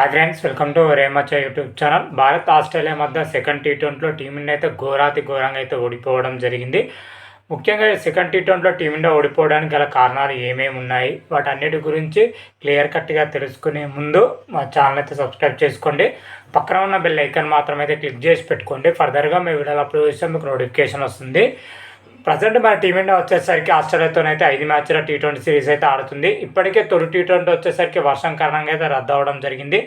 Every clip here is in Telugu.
హాయ్ ఫ్రెండ్స్ వెల్కమ్ టు రేమచ్చ యూట్యూబ్ ఛానల్ భారత్ ఆస్ట్రేలియా మధ్య సెకండ్ టీ ట్వంటీలో టీమిండియా అయితే ఘోరాతి ఘోరంగా అయితే ఓడిపోవడం జరిగింది. ముఖ్యంగా సెకండ్ టీ ట్వంటీలో టీమిండియా ఓడిపోవడానికి గల కారణాలు ఏమేమి ఉన్నాయి? వాటన్నిటి గురించి క్లియర్ కట్గా తెలుసుకునే ముందు మా ఛానల్ అయితే సబ్స్క్రైబ్ చేసుకోండి. పక్కన ఉన్న బెల్ ఐకాన్ మాత్రం అయితే క్లిక్ చేసి పెట్టుకోండి. ఫర్దర్గా మీ వీడియోలు అప్లోడ్ చేస్తే మీకు నోటిఫికేషన్ వస్తుంది. ప్రజెంట్ మన టీమిండియా వచ్చేసరికి ఆస్ట్రేలియాతోనైతే ఐదు మ్యాచ్ల టీ ట్వంటీ సిరీస్ అయితే ఆడుతుంది. ఇప్పటికే తొలి టీ ట్వంటీ వచ్చేసరికి వర్షం కారణంగా అయితే రద్దు అవడం జరిగింది.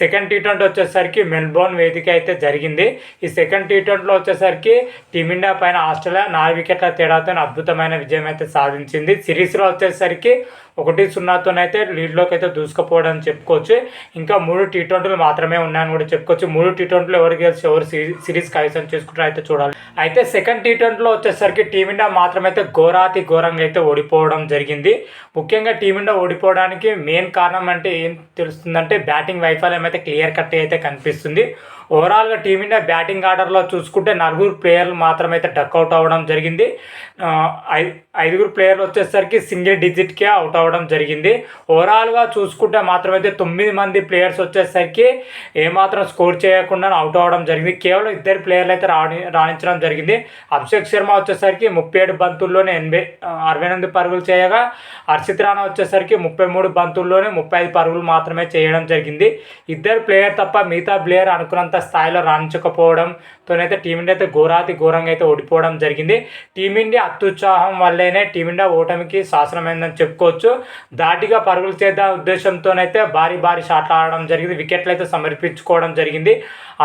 సెకండ్ టీ ట్వంటీ వచ్చేసరికి మెల్బోర్న్ వేదిక అయితే జరిగింది. ఈ సెకండ్ టీ ట్వంటీలో వచ్చేసరికి టీమిండియా పైన ఆస్ట్రేలియా నాలుగు వికెట్ల తేడాతో అద్భుతమైన విజయం అయితే సాధించింది. సిరీస్లో వచ్చేసరికి ఒకటి సున్నాతోనైతే లీడ్లోకి అయితే దూసుకుపోవడం చెప్పుకోవచ్చు. ఇంకా మూడు టీ ట్వంటీలు మాత్రమే ఉన్నాయని కూడా చెప్పుకోవచ్చు. మూడు టీ ట్వంటీలు ఎవరు గెలిచి ఎవరు సిరీస్ కైవసం చేసుకుంటారో అయితే చూడాలి. అయితే సెకండ్ టీ ట్వంటీలో వచ్చేసరికి టీమిండియా మాత్రమైతే ఘోరాతి ఘోరంగా అయితే ఓడిపోవడం జరిగింది. ముఖ్యంగా టీమిండియా ఓడిపోవడానికి మెయిన్ కారణం అంటే ఏం తెలుస్తుందంటే బ్యాటింగ్ వైఫల్యం అయితే క్లియర్ కట్ అయితే కనిపిస్తుంది. ఓవరాల్గా టీమిండియా బ్యాటింగ్ ఆర్డర్లో చూసుకుంటే నలుగురు ప్లేయర్లు మాత్రమైతే డక్అవుట్ అవ్వడం జరిగింది. ఐదుగురు ప్లేయర్లు వచ్చేసరికి సింగిల్ డిజిట్కే అవుట్ అవ్వడం జరిగింది. ఓవరాల్గా చూసుకుంటే మాత్రమైతే తొమ్మిది మంది ప్లేయర్స్ వచ్చేసరికి ఏమాత్రం స్కోర్ చేయకుండా అవుట్ అవ్వడం జరిగింది. కేవలం ఇద్దరు ప్లేయర్లు అయితే రాణి రాణించడం జరిగింది. అభిషేక్ శర్మ వచ్చేసరికి ముప్పై ఏడు బంతుల్లోనే ఎనభై అరవై ఎనిమిది పరుగులు చేయగా హర్షిత్ రాణా వచ్చేసరికి ముప్పై మూడు బంతుల్లోనే ముప్పై ఐదు పరుగులు మాత్రమే చేయడం జరిగింది. ఇద్దరు ప్లేయర్ తప్ప మిగతా ప్లేయర్ అనుకున్నంత స్థాయిలో రాణించకపోవడంతోనైతే టీమిండియా అయితే ఘోరాతి ఘోరంగా అయితే ఓడిపోవడం జరిగింది. టీమిండియా అత్యుత్సాహం వల్లనే టీమిండియా ఓటమికి శాసనమైందని చెప్పుకోవచ్చు. దాటిగా పరుగులు చేద్దాం ఉద్దేశంతోనైతే భారీ భారీ షాట్లు ఆడడం జరిగింది. వికెట్లు అయితే సమర్పించుకోవడం జరిగింది.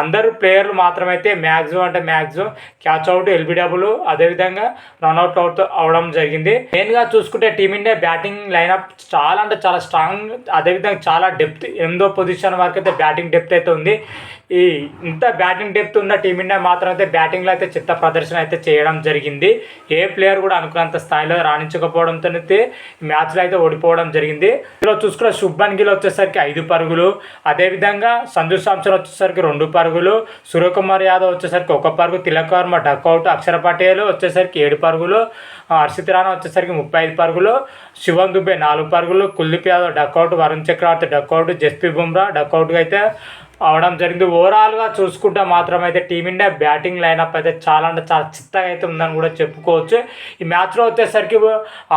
అందరూ ప్లేయర్లు మాత్రమైతే మ్యాక్సిమం అంటే మ్యాక్సిమం క్యాచ్ అవుట్ ఎల్బిడబ్ల్యూ అదేవిధంగా రన్అట్ అవుట్ అవడం జరిగింది. మెయిన్గా చూసుకుంటే టీమిండియా బ్యాటింగ్ లైనప్ చాలా అంటే చాలా స్ట్రాంగ్ అదేవిధంగా చాలా డెప్త్ ఎనిమిదో పొజిషన్ వరకు అయితే బ్యాటింగ్ డెప్త్ అయితే ఉంది. ఈ ఇంత బ్యాటింగ్ డెప్త్ ఉన్న టీమిండియా మాత్రం అయితే బ్యాటింగ్లో అయితే చిత్త ప్రదర్శన అయితే చేయడం జరిగింది. ఏ ప్లేయర్ కూడా అనుకున్నంత స్థాయిలో రాణించకపోవడంతో అయితే మ్యాచ్లో అయితే ఓడిపోవడం జరిగింది. ఇందులో చూసుకున్న శుభ్మన్ గిల్ వచ్చేసరికి ఐదు పరుగులు అదేవిధంగా సంజు సాంసన్ వచ్చేసరికి రెండు పరుగులు పరుగులు సూర్యకుమార్ యాదవ్ వచ్చేసరికి ఒక పరుగు తిలక్ వర్మ డక్అవుట్ అక్షర పటేల్ వచ్చేసరికి ఏడు పరుగులు హర్షిత్ రాణా వచ్చేసరికి ముప్పై ఐదు పరుగులు శివం దుబే నాలుగు పరుగులు Kuldeep Yadav duck out Varun Chakravarthy duck out Jasprit Bumrah డక్అవుట్గా అయితే అవడం జరిగింది. ఓవరాల్గా చూసుకుంటే మాత్రం అయితే టీమిండియా బ్యాటింగ్ లైనప్ అయితే చాలా అంటే చాలా చిత్తగా అయితే ఉందని కూడా చెప్పుకోవచ్చు. ఈ మ్యాచ్లో వచ్చేసరికి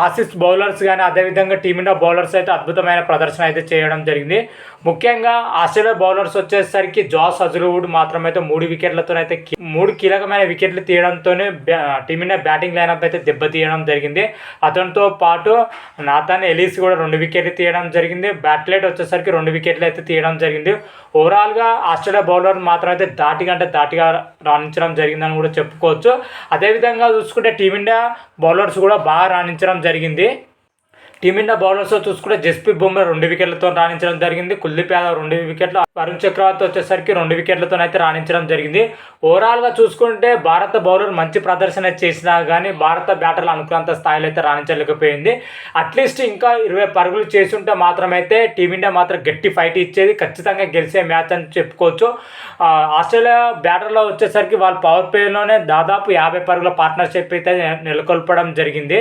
ఆసిస్ బౌలర్స్ కానీ అదేవిధంగా టీమిండియా బౌలర్స్ అయితే అద్భుతమైన ప్రదర్శన అయితే చేయడం జరిగింది. ముఖ్యంగా ఆస్ట్రేలియా బౌలర్స్ వచ్చేసరికి జాస్ అజులువుడ్ మాత్రమైతే మూడు వికెట్లతో అయితే మూడు కీలకమైన వికెట్లు తీయడంతోనే టీమిండియా బ్యాటింగ్ లైనప్ అయితే దెబ్బతీయడం జరిగింది. అతనితో పాటు నాథన్ ఎలీస్ కూడా రెండు వికెట్లు తీయడం జరిగింది. బ్యాట్లెట్ వచ్చేసరికి రెండు వికెట్లు అయితే తీయడం జరిగింది. ఓవరాల్ ఓవరాల్గా ఆస్ట్రేలియా బౌలర్ మాత్రం అయితే దాటిగా అంటే దాటిగా రాణించడం జరిగిందని కూడా చెప్పుకోవచ్చు. అదేవిధంగా చూసుకుంటే టీమిండియా బౌలర్స్ కూడా బాగా రాణించడం జరిగింది. టీమిండియా బౌలర్స్ చూసుకుంటే జస్ప్రీత్ బుమ్రా రెండు వికెట్లతో రాణించడం జరిగింది. కుల్దీప్ యాదవ్ రెండు వికెట్లు వరుణ్ చక్రవర్తి వచ్చేసరికి రెండు వికెట్లతో అయితే రాణించడం జరిగింది. ఓవరాల్గా చూసుకుంటే భారత బౌలర్ మంచి ప్రదర్శన చేసినా కానీ భారత బ్యాటర్లు అనుకున్నంత స్థాయిలో అయితే రాణించలేకపోయింది. అట్లీస్ట్ ఇంకా ఇరవై పరుగులు చేస్తుంటే మాత్రమైతే టీమిండియా మాత్రం గట్టి ఫైట్ ఇచ్చేది. ఖచ్చితంగా గెలిచే మ్యాచ్ అని చెప్పుకోవచ్చు. ఆస్ట్రేలియా బ్యాటర్లో వచ్చేసరికి వాళ్ళ పవర్ ప్లేలోనే దాదాపు యాభై పరుగుల పార్ట్నర్షిప్ అయితే నెలకొల్పడం జరిగింది.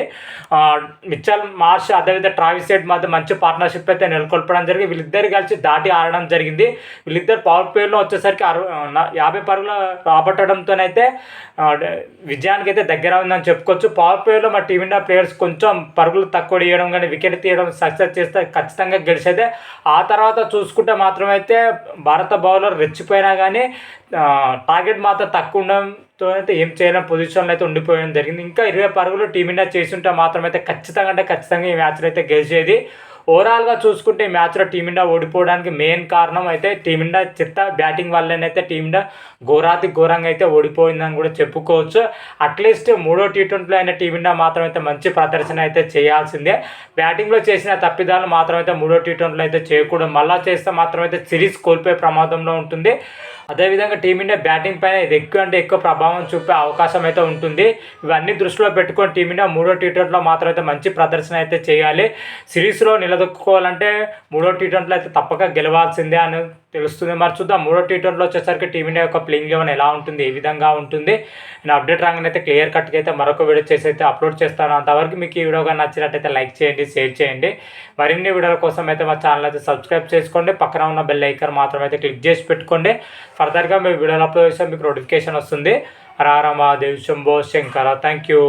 మిచ్చల్ మార్ష్ అదేవిధంగా ట్రావిస్ హెడ్ మధ్య మంచి పార్ట్నర్షిప్ అయితే నెలకొల్పడం జరిగింది. వీళ్ళిద్దరు కలిసి దాటి ఆడడం జరిగింది. వీళ్ళిద్దరు పవర్ ప్లేయర్లో వచ్చేసరికి అరవై యాభై పరుగుల రాబట్టడంతోనైతే ఆ, విజయానికి అయితే దగ్గర ఉందని చెప్పుకోవచ్చు. పవర్ ప్లేయర్లో మా టీమిండియా ప్లేయర్స్ కొంచెం పరుగులు తక్కువ తీయడం కానీ వికెట్ తీయడం సక్సెస్ చేస్తే ఖచ్చితంగా గెలిచేదే. ఆ తర్వాత చూసుకుంటే మాత్రమైతే భారత బౌలర్ రెచ్చిపోయినా కానీ టార్గెట్ మాత్రం తక్కువ ఉండడం తో అయితే ఏం చేయలేని పొజిషన్లో అయితే ఉండిపోయడం జరిగింది. ఇంకా ఇరవై పరుగులు టీమిండియా చేస్తుంటే మాత్రమైతే ఖచ్చితంగా అంటే ఖచ్చితంగా ఈ మ్యాచ్లో అయితే గెలిచేది. ఓవరాల్గా చూసుకుంటే ఈ మ్యాచ్లో టీమిండియా ఓడిపోవడానికి మెయిన్ కారణం అయితే టీమిండియా చిత్త బ్యాటింగ్ వల్లనైతే టీమిండియా ఘోరాతి ఘోరంగా అయితే ఓడిపోయిందని కూడా చెప్పుకోవచ్చు. అట్లీస్ట్ మూడో టీ ట్వంటీలో అయిన టీమిండియా మాత్రం అయితే మంచి ప్రదర్శన అయితే చేయాల్సిందే. బ్యాటింగ్లో చేసిన తప్పిదాలు మాత్రం అయితే మూడో టీ ట్వంటీలో అయితే చేయకూడదు. మళ్ళా చేస్తే మాత్రం అయితే సిరీస్ కోల్పోయే ప్రమాదంలో ఉంటుంది. అదేవిధంగా టీమిండియా బ్యాటింగ్ పైన ఇది ఎక్కువ అంటే ఎక్కువ ప్రభావం చూపే అవకాశం అయితే ఉంటుంది. ఇవన్నీ దృష్టిలో పెట్టుకొని టీమిండియా మూడో టీ ట్వంటీలో మాత్రం అయితే మంచి ప్రదర్శన అయితే చేయాలి. సిరీస్లో నిల నిలదొక్కుకోవాలంటే మూడో టీ ట్వంటీలో అయితే తప్పక గెలవాల్సిందే అని తెలుస్తుంది. మరి చూద్దాం మూడో టీ ట్వంటీలో వచ్చేసరికి టీమిండియా యొక్క ప్లేయింగ్ లెవెన్ ఎలా ఉంటుంది ఏ విధంగా ఉంటుంది? నేను అప్డేట్ రాగానే అయితే క్లియర్ కట్గా అయితే మరొక వీడియో చేసి అయితే అప్లోడ్ చేస్తాను. అంతవరకు మీకు ఈ వీడియో కానీ నచ్చినట్టయితే లైక్ చేయండి షేర్ చేయండి. మరిన్ని వీడియోల కోసం అయితే మా ఛానల్ అయితే సబ్స్క్రైబ్ చేసుకోండి. పక్కన ఉన్న బెల్ ఐకన్ మాత్రం అయితే క్లిక్ చేసి పెట్టుకోండి. ఫర్దర్గా మీ వీడియోలు అప్లోడ్ చేస్తే మీకు నోటిఫికేషన్ వస్తుంది. రారా దేవ్ శంభో శంకర. Thank you